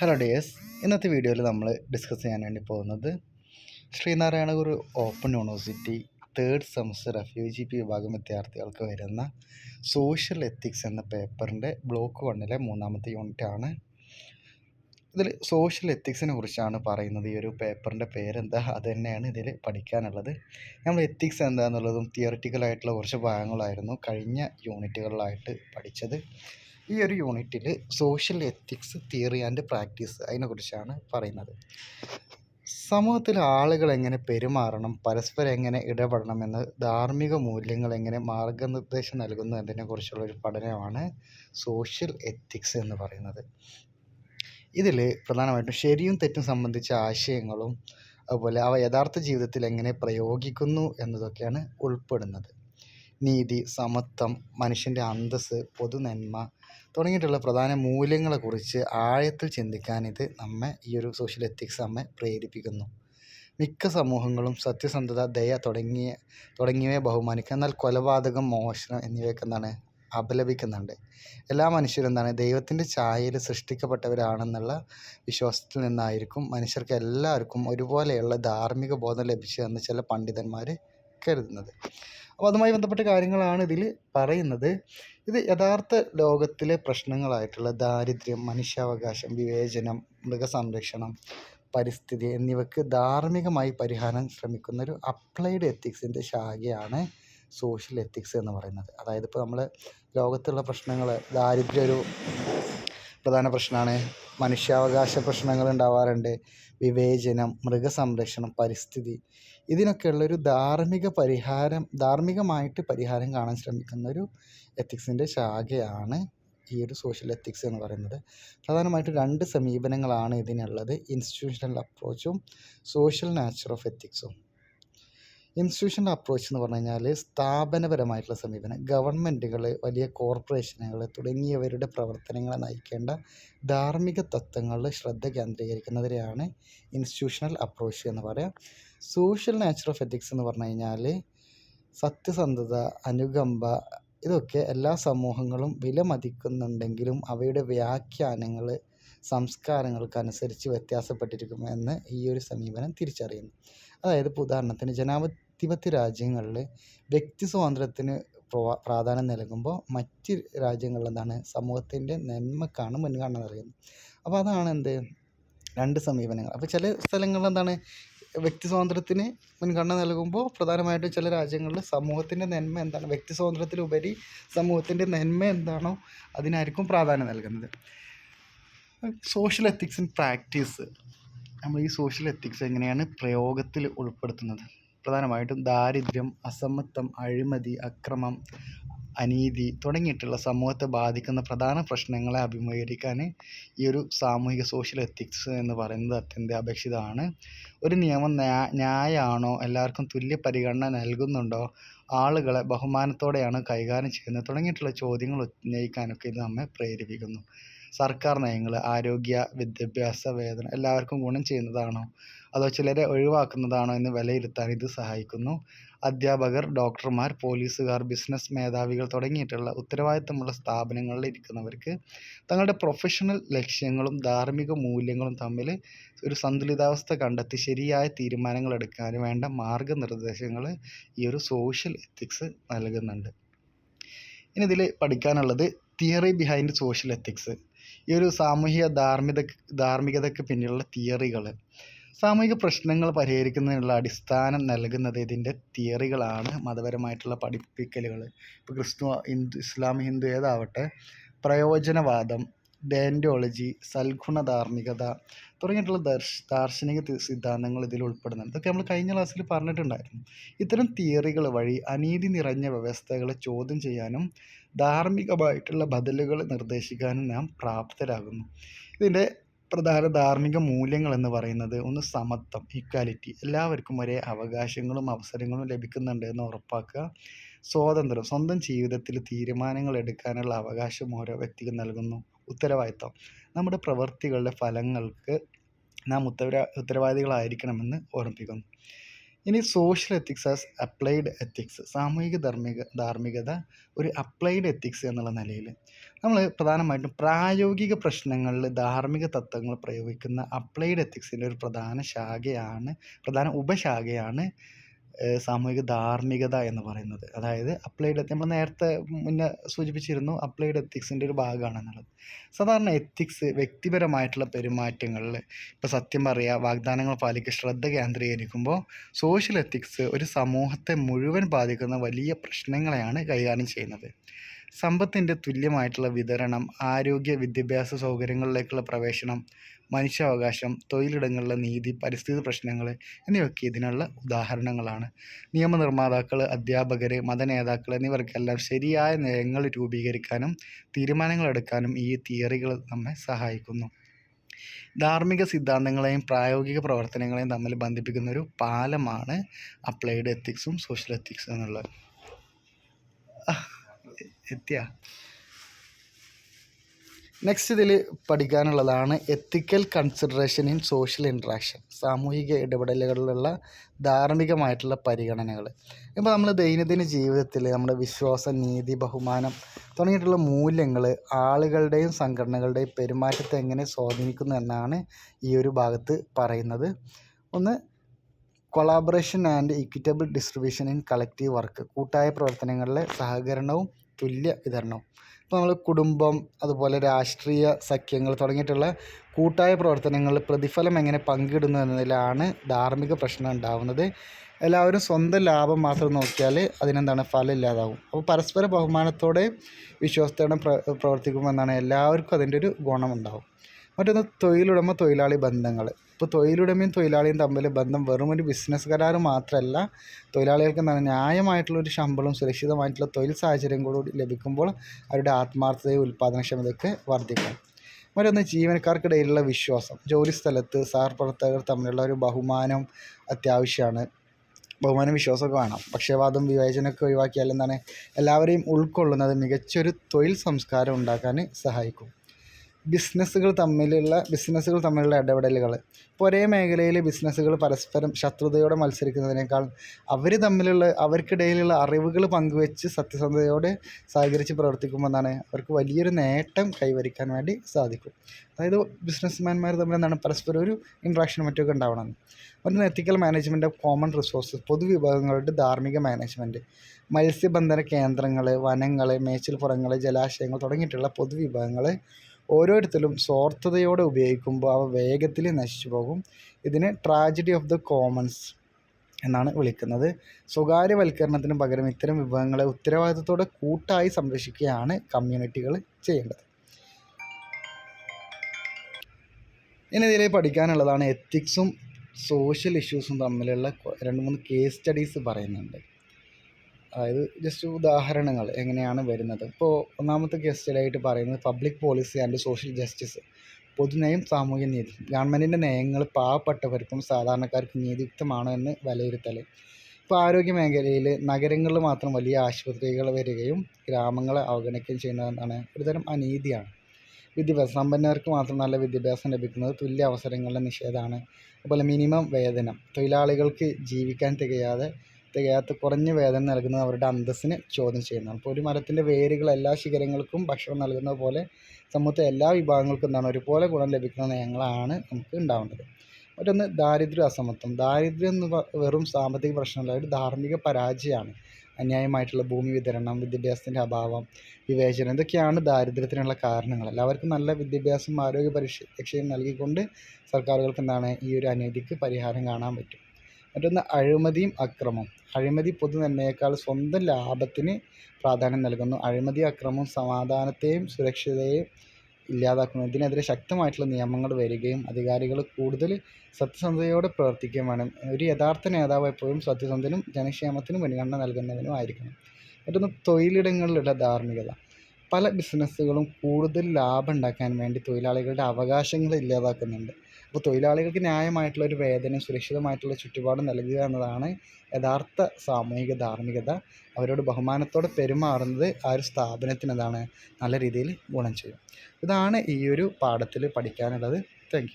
Hello dears ഇന്നത്തെ വീഡിയോയിൽ നമ്മൾ ഡിസ്കസ് ചെയ്യാൻ വേണ്ടി പോകുന്നത് Sreenarayana Guru open university third semester F വിഭാഗം വിദ്യാർത്ഥികൾക്ക് വരുന്ന സോഷ്യൽ എത്തിക്സ് എന്ന പേപ്പറിന്റെ ബ്ലോക്ക് വണ്ണിലെ മൂന്നാമത്തെ യൂണിറ്റ് ആണ്. ഇതിൽ സോഷ്യൽ എത്തിക്സിനെ കുറിച്ചാണ് പറയുന്നത്. ഈ ഒരു പേപ്പറിന്റെ പേരെന്താ? അത് തന്നെയാണ് ഇതിൽ പഠിക്കാനുള്ളത്. നമ്മൾ എത്തിക്സ് എന്താണെന്നുള്ളതും തിയറിറ്റിക്കലായിട്ടുള്ള കുറച്ച് ഭാഗങ്ങളായിരുന്നു കഴിഞ്ഞ യൂണിറ്റുകളിലായിട്ട് പഠിച്ചത്. ഈ ഒരു യൂണിറ്റിൽ social ethics theory and practice അതിനെക്കുറിച്ചാണ് പറയുന്നത്. സമൂഹത്തിൽ ആളുകൾ എങ്ങനെ പെരുമാറണം പരസ്പരം എങ്ങനെ ഇടപെടണം എന്ന് ധാർമ്മിക മൂല്യങ്ങൾ എങ്ങനെ മാർഗനിർദ്ദേശം നൽകുന്നു എന്നതിനെക്കുറിച്ചുള്ള ഒരു പഠനമാണ് സോഷ്യൽ എത്തിക്സ് എന്ന് പറയുന്നത്. ഇതിൽ പ്രധാനമായിട്ടും ശരിയും തെറ്റും സംബന്ധിച്ച ആശയങ്ങളും അതുപോലെ അവ യഥാർത്ഥ ജീവിതത്തിൽ എങ്ങനെ പ്രയോഗിക്കുന്നു എന്നതൊക്കെയാണ് ഉൾപ്പെടുന്നത്. നീതി സമത്വം മനുഷ്യന്റെ അന്തസ്സ് പൊതുനന്മ തുടങ്ങിയിട്ടുള്ള പ്രധാന മൂല്യങ്ങളെക്കുറിച്ച് ആഴത്തിൽ ചിന്തിക്കാൻ ഇത് നമ്മെ ഈ ഒരു സോഷ്യൽ എത്തിക്സ് നമ്മെ പ്രേരിപ്പിക്കുന്നു. മിക്ക സമൂഹങ്ങളും സത്യസന്ധത ദയ തുടങ്ങിയ തുടങ്ങിയവയെ ബഹുമാനിക്കുക എന്നാൽ കൊലപാതകം മോഷണം എന്നിവയൊക്കെ എന്താണ്? അപലപിക്കുന്നുണ്ട്. എല്ലാ മനുഷ്യരും എന്താണ്? ദൈവത്തിന്റെ ഛായയിൽ സൃഷ്ടിക്കപ്പെട്ടവരാണെന്നുള്ള വിശ്വാസത്തിൽ നിന്നായിരിക്കും മനുഷ്യർക്ക് എല്ലാവർക്കും ഒരുപോലെയുള്ള ധാർമ്മിക ബോധം ലഭിച്ചതെന്ന് ചില പണ്ഡിതന്മാർ കരുതുന്നത്. അപ്പോൾ അതുമായി ബന്ധപ്പെട്ട കാര്യങ്ങളാണ് ഇതിൽ പറയുന്നത്. ഇത് യഥാർത്ഥ ലോകത്തിലെ പ്രശ്നങ്ങളായിട്ടുള്ള ദാരിദ്ര്യം മനുഷ്യാവകാശം വിവേചനം മൃഗസംരക്ഷണം പരിസ്ഥിതി എന്നിവയ്ക്ക് ധാർമ്മികമായി പരിഹാരം ശ്രമിക്കുന്ന ഒരു അപ്ലൈഡ് എത്തിക്സിന്റെ ശാഖയാണ് സോഷ്യൽ എത്തിക്സ് എന്ന് പറയുന്നത്. അതായത് ഇപ്പോൾ നമ്മൾ ലോകത്തുള്ള പ്രശ്നങ്ങൾ ദാരിദ്ര്യ ഒരു പ്രധാന പ്രശ്നമാണ് മനുഷ്യാവകാശ പ്രശ്നങ്ങൾ ഉണ്ടാവാറുണ്ട് വിവേചനം മൃഗസംരക്ഷണം പരിസ്ഥിതി. ഇതിനൊക്കെയുള്ളൊരു ധാർമ്മിക പരിഹാരം ധാർമ്മികമായിട്ട് പരിഹാരം കാണാൻ ശ്രമിക്കുന്ന ഒരു എത്തിക്സിന്റെ ശാഖയാണ് ഈ ഒരു സോഷ്യൽ എത്തിക്സ് എന്ന് പറയുന്നത്. പ്രധാനമായിട്ടും രണ്ട് സമീപനങ്ങളാണ് ഇതിനുള്ളത്. ഇൻസ്റ്റിറ്റ്യൂഷണൽ അപ്രോച്ചും സോഷ്യൽ നാച്ചർ ഓഫ് എത്തിക്സും. ഇൻസ്റ്റിറ്റ്യൂഷണൽ അപ്രോച്ച് എന്ന് പറഞ്ഞു കഴിഞ്ഞാൽ സ്ഥാപനപരമായിട്ടുള്ള സമീപനം ഗവൺമെന്റുകൾ വലിയ കോർപ്പറേഷനുകൾ തുടങ്ങിയവരുടെ പ്രവർത്തനങ്ങളെ നയിക്കേണ്ട ധാർമ്മിക തത്വങ്ങളിൽ ശ്രദ്ധ കേന്ദ്രീകരിക്കുന്നതിനെയാണ് ഇൻസ്റ്റിറ്റ്യൂഷണൽ അപ്രോച്ച് എന്ന് പറയാം. സോഷ്യൽ നാച്ചർ ഓഫ് എത്തിക്സ് എന്ന് പറഞ്ഞു കഴിഞ്ഞാൽ സത്യസന്ധത അനുകമ്പ ഇതൊക്കെ എല്ലാ സമൂഹങ്ങളും വിലമതിക്കുന്നുണ്ടെങ്കിലും അവയുടെ വ്യാഖ്യാനങ്ങൾ സംസ്കാരങ്ങൾക്കനുസരിച്ച് വ്യത്യാസപ്പെട്ടിരിക്കുമെന്ന് ഈ ഒരു സമീപനം തിരിച്ചറിയുന്നു. അതായത് ഇപ്പോൾ ഉദാഹരണത്തിന് ജനാധിപത്യ രാജ്യങ്ങളിൽ വ്യക്തി സ്വാതന്ത്ര്യത്തിന് പ്രാധാന്യം നൽകുമ്പോൾ മറ്റ് രാജ്യങ്ങളിൽ എന്താണ് സമൂഹത്തിന്റെ നന്മക്കാണ് മുൻഗണന നൽകുന്നത്. അപ്പോൾ അതാണ് എന്ത്? രണ്ട് സമീപനങ്ങൾ. അപ്പോൾ ചില സ്ഥലങ്ങളിൽ എന്താണ് വ്യക്തി സ്വാതന്ത്ര്യത്തിന് മുൻഗണന നൽകുമ്പോൾ പ്രധാനമായിട്ടും ചില രാജ്യങ്ങളിൽ സമൂഹത്തിന്റെ നന്മ എന്താണ്? വ്യക്തി സ്വാതന്ത്ര്യത്തിലുപരി സമൂഹത്തിന്റെ നന്മ എന്താണോ അതിനായിരിക്കും പ്രാധാന്യം നൽകുന്നത്. Social ethics in practice. നമ്മൾ ഈ സോഷ്യൽ എത്തിക്സ് എങ്ങനെയാണ് പ്രയോഗത്തിൽ ഉൾപ്പെടുത്തുന്നത്? പ്രധാനമായിട്ടും ദാരിദ്ര്യം അസമത്വം അഴിമതി അക്രമം അനീതി തുടങ്ങിയിട്ടുള്ള സമൂഹത്തെ ബാധിക്കുന്ന പ്രധാന പ്രശ്നങ്ങളെ അഭിമുഖീകരിക്കാൻ ഈ ഒരു സാമൂഹിക സോഷ്യൽ എത്തിക്സ് എന്ന് പറയുന്നത് അത്യന്താപേക്ഷിതമാണ് ഒരു നിയമം ന്യായമാണോ എല്ലാവർക്കും തുല്യ പരിഗണന നൽകുന്നുണ്ടോ ആളുകളെ ബഹുമാനത്തോടെയാണ് കൈകാര്യം ചെയ്യുന്നത് തുടങ്ങിയിട്ടുള്ള ചോദ്യങ്ങൾ ഉന്നയിക്കാനൊക്കെ ഇത് നമ്മെ പ്രേരിപ്പിക്കുന്നു. സർക്കാർ നയങ്ങൾ ആരോഗ്യ വിദ്യാഭ്യാസ വേതനം എല്ലാവർക്കും ഗുണം ചെയ്യുന്നതാണോ? അതോ ചിലരെ ഒഴിവാക്കുന്നതാണോ എന്ന് വിലയിരുത്താൻ ഇത് സഹായിക്കുന്നു? അധ്യാപകർ ഡോക്ടർമാർ പോലീസുകാർ ബിസിനസ് മേധാവികൾ തുടങ്ങിയിട്ടുള്ള ഉത്തരവാദിത്തമുള്ള സ്ഥാപനങ്ങളിൽ ഇരിക്കുന്നവർക്ക് തങ്ങളുടെ പ്രൊഫഷണൽ ലക്ഷ്യങ്ങളും ധാർമ്മിക മൂല്യങ്ങളും തമ്മിൽ ഒരു സന്തുലിതാവസ്ഥ കണ്ടെത്തി ശരിയായ തീരുമാനങ്ങൾ എടുക്കാൻ വേണ്ട മാർഗനിർദ്ദേശങ്ങൾ ഈ ഒരു സോഷ്യൽ എത്തിക്സ് നൽകുന്നുണ്ട്. ഇനി ഇതിൽ പഠിക്കാനുള്ളത് തിയറി ബിഹൈൻഡ് സോഷ്യൽ എത്തിക്സ് ഈ ഒരു സാമൂഹിക ധാർമ്മിക ധാർമ്മികതയ്ക്ക് പിന്നിലുള്ള തിയറികൾ. സാമൂഹിക പ്രശ്നങ്ങൾ പരിഹരിക്കുന്നതിനുള്ള അടിസ്ഥാനം നൽകുന്നത് ഇതിന്റെ തിയറികളാണ്. മതപരമായിട്ടുള്ള പഠിപ്പിക്കലുകൾ. ഇപ്പോൾ ക്രിസ്തു ഹിന്ദു ഇസ്ലാം ഹിന്ദു ഏതാവട്ടെ പ്രയോജനവാദം ഡെന്റോളജി സൽഗുണ ധാർമ്മികത തുടങ്ങിയിട്ടുള്ള ദർശ ദാർശനിക സിദ്ധാന്തങ്ങൾ ഇതിൽ ഉൾപ്പെടുന്നുണ്ട്. ഇതൊക്കെ നമ്മൾ കഴിഞ്ഞ ക്ലാസ്സിൽ പറഞ്ഞിട്ടുണ്ടായിരുന്നു. ഇത്തരം തിയറികൾ വഴി അനീതി നിറഞ്ഞ വ്യവസ്ഥകളെ ചോദ്യം ചെയ്യാനും ധാർമ്മികമായിട്ടുള്ള ബദലുകൾ നിർദ്ദേശിക്കാനും നാം പ്രാപ്തരാകുന്നു. ഇതിന്റെ പ്രധാന ധാർമ്മിക മൂല്യങ്ങൾ എന്ന് പറയുന്നത് ഒന്ന് സമത്വം ഇക്വാലിറ്റി എല്ലാവർക്കും ഒരേ അവകാശങ്ങളും അവസരങ്ങളും ലഭിക്കുന്നുണ്ട് എന്ന് ഉറപ്പാക്കുക. സ്വാതന്ത്ര്യം സ്വന്തം ജീവിതത്തിൽ തീരുമാനങ്ങൾ എടുക്കാനുള്ള അവകാശം ഓരോ വ്യക്തിക്കും നൽകുന്നു. ഉത്തരവാദിത്വം. നമ്മുടെ പ്രവൃത്തികളുടെ ഫലങ്ങൾക്ക് നാം ഉത്തര ഉത്തരവാദികളായിരിക്കണമെന്ന് ഓർമ്മിപ്പിക്കുന്നു. ഇനി social ethics as applied ethics സാമൂഹിക ധാർമ്മിക ധാർമ്മികത ഒരു അപ്ലൈഡ് എത്തിക്സ് എന്നുള്ള നിലയിൽ. നമ്മൾ പ്രധാനമായിട്ടും പ്രായോഗിക പ്രശ്നങ്ങളിൽ ധാർമ്മിക തത്വങ്ങൾ പ്രയോഗിക്കുന്ന അപ്ലൈഡ് എത്തിക്സിന്റെ ഒരു പ്രധാന ശാഖയാണ് പ്രധാന ഉപശാഖയാണ് സാമൂഹിക ധാർമ്മികത എന്ന് പറയുന്നത്. അതായത് അപ്ലൈഡ് നമ്മൾ നേരത്തെ മുന്നേ സൂചിപ്പിച്ചിരുന്നു അപ്ലൈഡ് എത്തിക്സിന്റെ ഒരു ഭാഗമാണെന്നുള്ളത്. സാധാരണ എത്തിക്സ് വ്യക്തിപരമായിട്ടുള്ള പെരുമാറ്റങ്ങളിൽ ഇപ്പോൾ സത്യം പറയുക വാഗ്ദാനങ്ങൾ പാലിക്കുക ശ്രദ്ധ കേന്ദ്രീകരിക്കുമ്പോൾ സോഷ്യൽ എത്തിക്സ് ഒരു സമൂഹത്തെ മുഴുവൻ ബാധിക്കുന്ന വലിയ പ്രശ്നങ്ങളെയാണ് കൈകാര്യം ചെയ്യുന്നത്. സമ്പത്തിന്റെ തുല്യമായിട്ടുള്ള വിതരണം ആരോഗ്യ വിദ്യാഭ്യാസ സൗകര്യങ്ങളിലേക്കുള്ള പ്രവേശനം മനുഷ്യാവകാശം തൊഴിലിടങ്ങളിലെ നീതി പരിസ്ഥിതി പ്രശ്നങ്ങൾ എന്നിവയൊക്കെ ഇതിനുള്ള ഉദാഹരണങ്ങളാണ്. നിയമനിർമ്മാതാക്കൾ അധ്യാപകർ മതനേതാക്കൾ എന്നിവർക്കെല്ലാം ശരിയായ നയങ്ങൾ രൂപീകരിക്കാനും തീരുമാനങ്ങൾ എടുക്കാനും ഈ തിയറികൾ നമ്മെ സഹായിക്കുന്നു. ധാർമ്മിക സിദ്ധാന്തങ്ങളെയും പ്രായോഗിക പ്രവർത്തനങ്ങളെയും തമ്മിൽ ബന്ധിപ്പിക്കുന്ന ഒരു പാലമാണ് അപ്ലൈഡ് എത്തിക്സും സോഷ്യൽ എത്തിക്സും എന്നുള്ളത്. എത്തിയ. നെക്സ്റ്റ് ഇതിൽ പഠിക്കാനുള്ളതാണ് ethical consideration in social interaction സാമൂഹിക ഇടപെടലുകളിലുള്ള ധാർമ്മികമായിട്ടുള്ള പരിഗണനകൾ. ഇപ്പോൾ നമ്മൾ ദൈനംദിന ജീവിതത്തിൽ നമ്മുടെ വിശ്വാസം നീതി ബഹുമാനം തുടങ്ങിയിട്ടുള്ള മൂല്യങ്ങൾ ആളുകളുടെയും സംഘടനകളുടെയും പെരുമാറ്റത്തെ എങ്ങനെ സ്വാധീനിക്കുന്നു എന്നാണ് ഈ ഒരു ഭാഗത്ത് പറയുന്നത്. ഒന്ന് collaboration and equitable distribution in collective work കൂട്ടായ പ്രവർത്തനങ്ങളിലെ സഹകരണവും തുല്യ വിതരണം. ഇപ്പോൾ നമ്മൾ കുടുംബം അതുപോലെ രാഷ്ട്രീയ സഖ്യങ്ങൾ തുടങ്ങിയിട്ടുള്ള കൂട്ടായ പ്രവർത്തനങ്ങളിൽ പ്രതിഫലം എങ്ങനെ പങ്കിടുന്നു എന്നതിലാണ് ധാർമ്മിക പ്രശ്നം ഉണ്ടാവുന്നത്. എല്ലാവരും സ്വന്തം ലാഭം മാത്രം നോക്കിയാൽ അതിനെന്താണ് ഫലം ഇല്ലാതാവും അപ്പോൾ പരസ്പര ബഹുമാനത്തോടെ വിശ്വാസത്തോടെ പ്ര പ്രവർത്തിക്കുമ്പോൾ എന്താണ് എല്ലാവർക്കും അതിന്റെ ഒരു ഗുണമുണ്ടാവും മറ്റൊന്ന് തൊഴിലുടമ തൊഴിലാളി ബന്ധങ്ങൾ. ഇപ്പോൾ തൊഴിലുടമയും തൊഴിലാളിയും തമ്മിൽ ബന്ധം വെറും ഒരു ബിസിനസ് കരാർ മാത്രമല്ല തൊഴിലാളികൾക്ക് നല്ല ഒരു ശമ്പളവും സുരക്ഷിതമായിട്ടുള്ള തൊഴിൽ സാഹചര്യം കൂടി ലഭിക്കുമ്പോൾ അവരുടെ ആത്മാർത്ഥതയും ഉൽപ്പാദനക്ഷമതയൊക്കെ വർദ്ധിക്കും. മറ്റൊന്ന് ജീവനക്കാർക്കിടയിലുള്ള വിശ്വാസം. ജോലിസ്ഥലത്ത് സഹപ്രവർത്തകർ തമ്മിലുള്ള ഒരു ബഹുമാനം അത്യാവശ്യമാണ്. ബഹുമാനം വിശ്വാസമൊക്കെ വേണം. പക്ഷേവാദം വിവേചനമൊക്കെ ഒഴിവാക്കിയാൽ എന്താണ്? എല്ലാവരെയും ഉൾക്കൊള്ളുന്നത് മികച്ചൊരു തൊഴിൽ സംസ്കാരം ഉണ്ടാക്കാൻ സഹായിക്കും. ബിസിനസ്സുകൾ തമ്മിലുള്ള ബിസിനസ്സുകൾ തമ്മിലുള്ള ഇടപെടലുകൾ ഇപ്പോൾ ഒരേ മേഖലയിലെ ബിസിനസ്സുകൾ പരസ്പരം ശത്രുതയോടെ മത്സരിക്കുന്നതിനേക്കാൾ അവർ തമ്മിലുള്ള അവർക്കിടയിലുള്ള അറിവുകൾ പങ്കുവെച്ച് സത്യസന്ധതയോടെ സഹകരിച്ച് പ്രവർത്തിക്കുമ്പോൾ അവർക്ക് വലിയൊരു നേട്ടം കൈവരിക്കാൻ വേണ്ടി സാധിക്കും. അതായത് ബിസിനസ്മാൻമാർ തമ്മിൽ എന്താണ് പരസ്പരം ഒരു ഇൻട്രാക്ഷൻ മറ്റൊക്കെ ഉണ്ടാവണം. ഒന്ന് ethical management of common resources പൊതുവിഭാഗങ്ങളുടെ ധാർമ്മിക മാനേജ്മെന്റ് മത്സ്യബന്ധന കേന്ദ്രങ്ങൾ വനങ്ങൾ മേച്ചിൽപ്പുറങ്ങൾ ജലാശയങ്ങൾ തുടങ്ങിയിട്ടുള്ള പൊതുവിഭവങ്ങൾ ഓരോരുത്തരും സ്വാർത്ഥതയോടെ ഉപയോഗിക്കുമ്പോൾ അവ വേഗത്തിൽ നശിച്ചു പോകും. ഇതിനെ ട്രാജഡി ഓഫ് ദ കോമൺസ് എന്നാണ് വിളിക്കുന്നത്. സ്വകാര്യവൽക്കരണത്തിന് പകരം ഇത്തരം വിഭവങ്ങളെ ഉത്തരവാദിത്തത്തോടെ കൂട്ടായി സംരക്ഷിക്കുകയാണ് കമ്മ്യൂണിറ്റികൾ ചെയ്യേണ്ടത്. ഇനി ഇതിൽ പഠിക്കാനുള്ളതാണ് എത്തിക്സും സോഷ്യൽ ഇഷ്യൂസും തമ്മിലുള്ള രണ്ട് മൂന്ന് കേസ് സ്റ്റഡീസ് പറയുന്നുണ്ട്. അതായത് ജസ്റ്റ് ഉദാഹരണങ്ങൾ എങ്ങനെയാണ് വരുന്നത്. ഇപ്പോൾ ഒന്നാമത്തെ സ്റ്റഡി ആയിട്ട് പറയുന്നത് public policy and social justice പൊതുനയം സാമൂഹ്യ നീതി. ഗവൺമെന്റിന്റെ നയങ്ങൾ പാവപ്പെട്ടവർക്കും സാധാരണക്കാർക്കും നീതിയുക്തമാണോ എന്ന് വിലയിരുത്തൽ ഇപ്പോൾ ആരോഗ്യ മേഖലയിൽ നഗരങ്ങളിൽ മാത്രം വലിയ ആശുപത്രികൾ വരികയും ഗ്രാമങ്ങളെ അവഗണിക്കുകയും ചെയ്യുന്നതെന്നാണ് ഒരുതരം അനീതിയാണ്. വിദ്യാഭ്യാസം സമ്പന്നർക്ക് മാത്രം നല്ല വിദ്യാഭ്യാസം ലഭിക്കുന്നത് തുല്യ അവസരങ്ങളുടെ നിഷേധമാണ്. അതുപോലെ മിനിമം വേതനം. തൊഴിലാളികൾക്ക് ജീവിക്കാൻ തികയാതെ തികയാത്ത കുറഞ്ഞ വേതനം നൽകുന്നത് അവരുടെ അന്തസ്സിനെ ചോദ്യം ചെയ്യുന്നു അപ്പോൾ ഒരു മരത്തിന്റെ വേരുകൾ എല്ലാ ശിഖരങ്ങൾക്കും ഭക്ഷണം നൽകുന്നത് പോലെ സമൂഹത്തെ എല്ലാ വിഭാഗങ്ങൾക്കും എന്താണ് ഒരുപോലെ ഗുണം ലഭിക്കുന്ന നയങ്ങളാണ് നമുക്ക് ഉണ്ടാവേണ്ടത്. മറ്റൊന്ന് ദാരിദ്ര്യ അസമത്വം. ദാരിദ്ര്യം എന്ന് വെറും സാമ്പത്തിക പ്രശ്നമല്ല ഒരു ധാർമ്മിക പരാജയമാണ്. അന്യായമായിട്ടുള്ള ഭൂമി വിതരണം വിദ്യാഭ്യാസത്തിന്റെ അഭാവം വിവേചനം ഇതൊക്കെയാണ് ദാരിദ്ര്യത്തിനുള്ള കാരണങ്ങൾ. എല്ലാവർക്കും നല്ല വിദ്യാഭ്യാസം ആരോഗ്യ പരിരക്ഷയും നൽകിക്കൊണ്ട് സർക്കാരുകൾക്ക് എന്താണ് ഈ ഒരു അനീതിക്ക് പരിഹാരം കാണാൻ പറ്റും. മറ്റൊന്ന് അഴിമതിയും അക്രമവും. അഴിമതി പൊതുനന്മയേക്കാൾ സ്വന്തം ലാഭത്തിന് പ്രാധാന്യം നൽകുന്നു. അഴിമതി അക്രമവും സമാധാനത്തെയും സുരക്ഷിതയെയും ഇല്ലാതാക്കുന്നു. ഇതിനെതിരെ ശക്തമായിട്ടുള്ള നിയമങ്ങൾ വരികയും അധികാരികൾ കൂടുതൽ സത്യസന്ധതയോടെ പ്രവർത്തിക്കുകയും വേണം. ഒരു യഥാർത്ഥ നേതാവ് എപ്പോഴും സത്യസന്ധനും ജനക്ഷേമത്തിനും മുൻഗണന നൽകുന്നവനും ആയിരിക്കണം. മറ്റൊന്ന് തൊഴിലിടങ്ങളിലുള്ള ധാർമ്മികത. പല ബിസിനസ്സുകളും കൂടുതൽ ലാഭം ഉണ്ടാക്കാൻ വേണ്ടി തൊഴിലാളികളുടെ അവകാശങ്ങൾ ഇല്ലാതാക്കുന്നുണ്ട്. അപ്പോൾ തൊഴിലാളികൾക്ക് ന്യായമായിട്ടുള്ള ഒരു വേതനം സുരക്ഷിതമായിട്ടുള്ള ചുറ്റുപാട് നൽകുക എന്നതാണ് യഥാർത്ഥ സാമൂഹിക ധാർമ്മികത. അവരോട് ബഹുമാനത്തോടെ പെരുമാറുന്നത് ആ ഒരു സ്ഥാപനത്തിന് എന്താണ് നല്ല രീതിയിൽ ഗുണം ചെയ്യും. ഇതാണ് ഈ ഒരു പാഠത്തിൽ പഠിക്കാനുള്ളത്. താങ്ക്